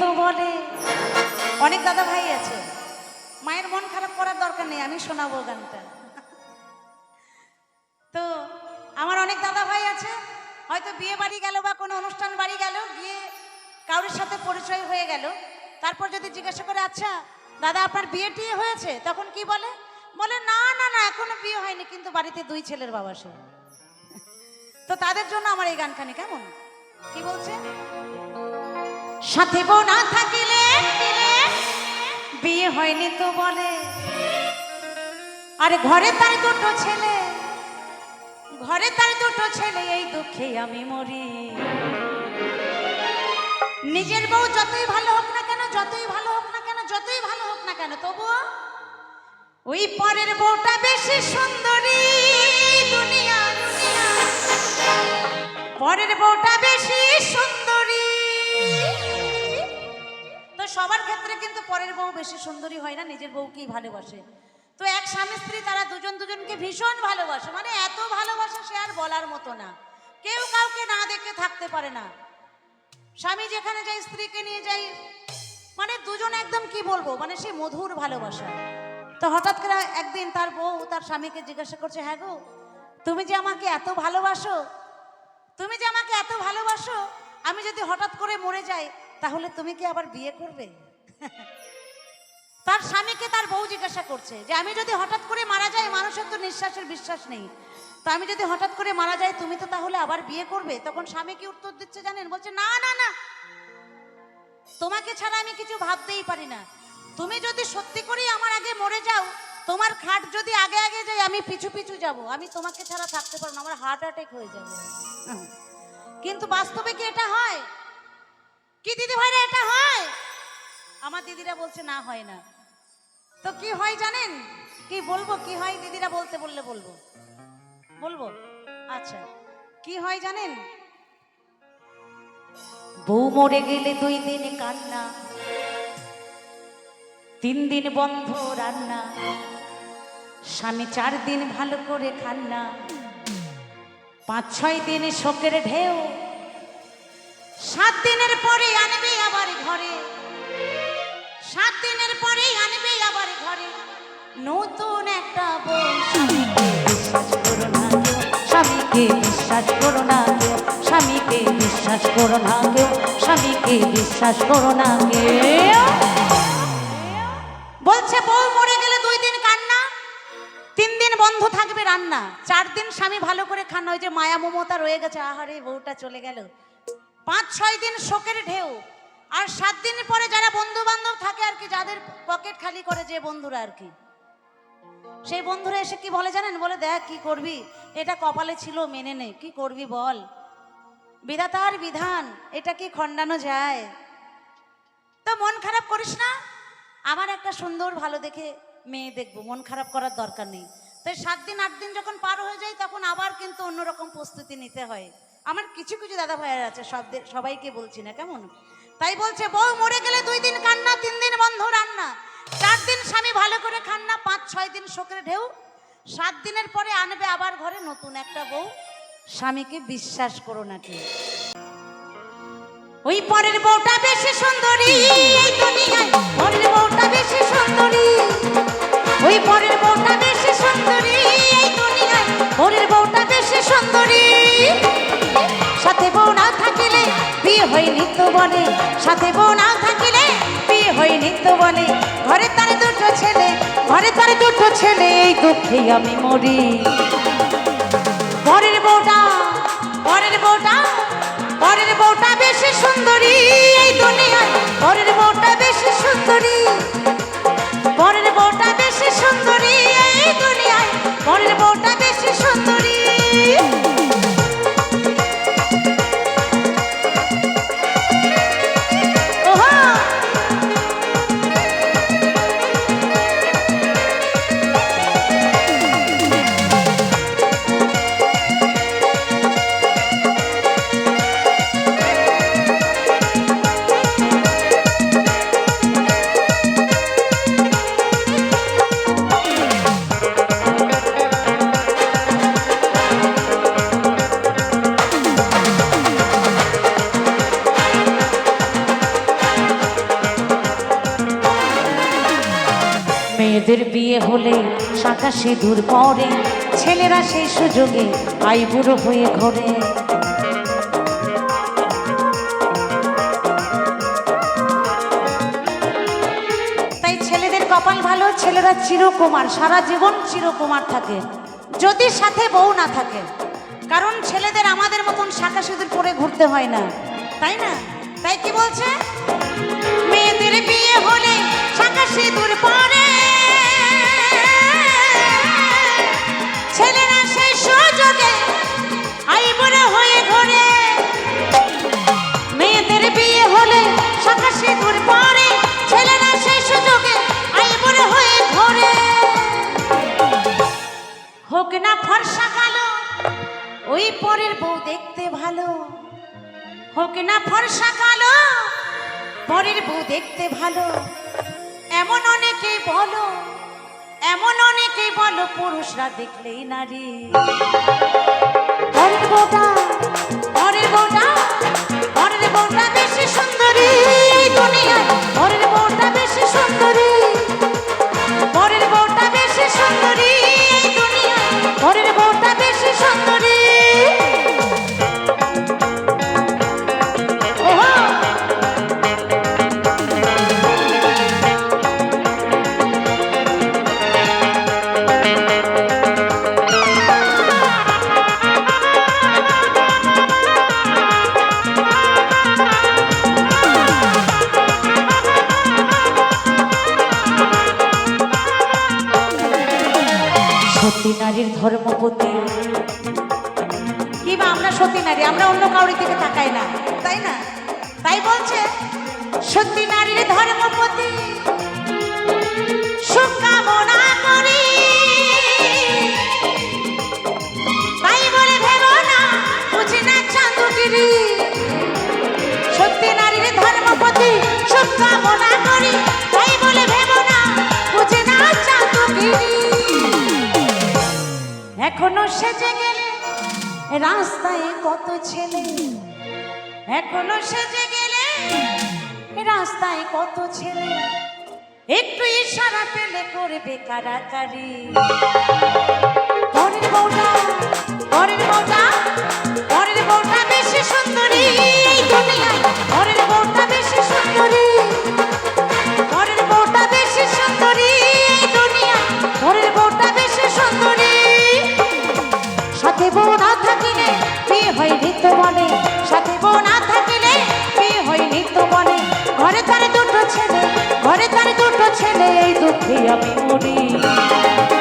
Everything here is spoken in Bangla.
তো বলে অনেক দাদা ভাই আছে। মায়ের মন খারাপ করার দরকার নেই, আমি শোনাবো গানটা। তো আমার অনেক দাদা ভাই আছে, হয়তো বিয়ে বাড়ি গেল বা কোনো অনুষ্ঠান বাড়ি গেল, গিয়ে কারোর সাথে পরিচয় হয়ে গেল। তারপর যদি জিজ্ঞাসা করে আচ্ছা দাদা, আপনার বিয়ে টিয়ে হয়েছে? তখন কি বলে? বলে, না না না, এখনও বিয়ে হয়নি, কিন্তু বাড়িতে দুই ছেলের বাবা সে। তো তাদের জন্য আমার এই গানখানি কেমন? কি বলছে? সাথে বউ না থাকিলে বিয়ে হয়নি তো বলে। আর ঘরে তার দুটো ছেলে, ঘরে তার দুটো ছেলে, এই দুঃখে আমি মরি। নিজের বউ যতই ভালো হোক না কেন, যতই ভালো হোক না কেন, যতই ভালো হোক না কেন, তবুও ওই পরের বউটা বেশি সুন্দরী দুনিয়া। পরের বউটা বেশি সুন্দরী। সবার ক্ষেত্রে কিন্তু পরের বউ বেশি সুন্দরী হয় না, নিজের বউকেই ভালোবাসে। তো এক স্বামী স্ত্রী তারা দুজন দুজনকে ভীষণ ভালোবাসে মানে এত ভালোবাসে সে আর বলার মতো না। কেউ কাউকে না দেখে থাকতে পারে না। স্বামী যেখানে যায়, স্ত্রীকে নিয়ে যাই মানে দুজন একদম কি বলব মানে সে মধুর ভালোবাসা। তো হঠাৎ করে একদিন তার বউ তার স্বামীকে জিজ্ঞাসা করছে হ্যাঁ গো, তুমি যে আমাকে এত ভালোবাসো, তুমি যে আমাকে এত ভালোবাসো, আমি যদি হঠাৎ করে মরে যাই তাহলে তুমি কি আবার বিয়ে করবে? তার স্বামীকে তার বউ জিজ্ঞাসা করছে যে, আমি যদি হঠাৎ করে মারা যাই, মানুষের তো নিঃশ্বাসের বিশ্বাস নেই। তো আমি যদি হঠাৎ করে মারা যাই, তুমি তো তাহলে আবার বিয়ে করবে? তখন স্বামী কি উত্তর দিচ্ছে জানেন? বলছে, না না না। তোমাকে ছাড়া আমি কিছু ভাবতেই পারি না। তুমি যদি সত্যি করেই আমার আগে মরে যাও, তোমার খাট যদি আগে আগে যাই আমি পিছু পিছু যাব। আমি তোমাকে ছাড়া থাকতে পারব না, আমার হার্ট অ্যাটাক হয়ে যাবে। কিন্তু বাস্তবে কি এটা হয়? কি দিদি ভাইরা এটা হয়? আমার দিদিরা বলছে, না, হয় না। তো কি হয় জানেন? কি বলব, কি হয় দিদিরা বলতে বললে বলব। বলব? আচ্ছা কি হয় জানেন? বউ মরে গেলে দুই দিন কান্না, তিন দিন বন্ধ রান্না, স্বামী চার দিন ভালো করে খান না পাঁচ ছয় দিন শোকের ঢেউ সাত দিনের পরে আনবে আবার ঘরে। সাত দিনের পরে আনবে আবার ঘরে। নতুন একটা বউ স্বামীকে বিশ্বাস করো না কেউ স্বামীকে বিশ্বাস করো না কেউ স্বামীকে বিশ্বাস করো না কেউ বলছে, বউ মরে গেলে দুই দিন কান্না, তিন দিন বন্ধ থাকবে রান্না, চার দিন স্বামী ভালো করে খান। ওই যে মায়া মমতা রয়ে গেছে, আহারে, বউটা চলে গেল। পাঁচ, ছয় দিন শোকের ঢেউ। আর সাত দিন পরে যারা বন্ধু বান্ধব থাকে আর কি, যাদের পকেট খালি করে যে বন্ধুরা আর কি। সেই বন্ধুরা এসে কি বলে জানেন? বলে, দেখ, কি করবি? এটা কপালে ছিল, মেনে নে। কি করবি বল? বিধাতার বিধান, এটা কি খণ্ডানো যায়? তো মন খারাপ করিস না। আমার একটা সুন্দর, ভালো দেখে মেয়ে দেখব। মন খারাপ করার দরকার নেই। তাই সাত দিন, আট দিন যখন পার হয়ে যায়, তখন আবার কিন্তু অন্যরকম প্রস্তুতি নিতে হয়। আমার কিছু কিছু দাদা ভাইয়ের আছে, সব সবাইকে বলছি না, কেমন? তাই বলছে, বউ মরে গেলে দুই দিন কান্না, তিন দিন বন্ধ রান্না। চার দিন স্বামী ভালো করে খান না, পাঁচ, ছয় দিন শোকের ঢেউ। সাত দিনের পরে আনবে আবার ঘরে নতুন একটা বউ। স্বামীকে বিশ্বাস করো নাকি ওই পরের বউটা বেশি সুন্দরী পরের বউটা বেশি সুন্দরী। ওই পরের বউটা বেশি সুন্দরী। তো বলে সাথে না থাকিলে, বিয়ে হয়নি তো বলে ঘরে তারে দুটো ছেলে, ঘরে তারে দুটো ছেলে, এই দুঃখে আমি মরি। ঘরের বউটা মেয়েদের বিয়ে হলে শাঁকা সিঁদুর পরে, ছেলেরা সেই সুযোগে আইবুড়ো হয়ে ঘরে। তাই ছেলেদের কপাল ভালো, ছেলেরা চিরকুমার, সারা জীবন চিরকুমার থাকে, যদি সাথে বউ না থাকে। কারণ ছেলেদের আমাদের মতন শাখা সিঁদুর পরে ঘুরতে হয় না, তাই না? তাই কি বলছে? মেয়েদের বিয়ে হলে শাখা সিঁদুর পরে। ওই পরের বউ দেখতে ভালো। হোক না ফর্সা কালো, পরের বউ দেখতে ভালো। এমন অনেকে বলো, এমন অনেকে বলো, পুরুষরা দেখলেই নারী। সতী নারীর ধর্মপতি। কিংবা আমরা সত্যি নারী? আমরা অন্য কাউরি দিকে তাকাই না, তাই না? তাই বলছে সত্যি নারীর ধর্মপতি। এখনও সেজে গেলে রাস্তায় কত ছেলে? এখনও সেজে গেলে রাস্তায় কত ছেলে? একটু ইশারা পেলে করবে কারাকারি। নিত্য বনে, সাথে বউ না থাকিলে বিয়ে হয়নি তো বনে। ঘরে তার দুটো ছেলে, ঘরে তার দুটো ছেলে, এই দুঃখে আমি মরি।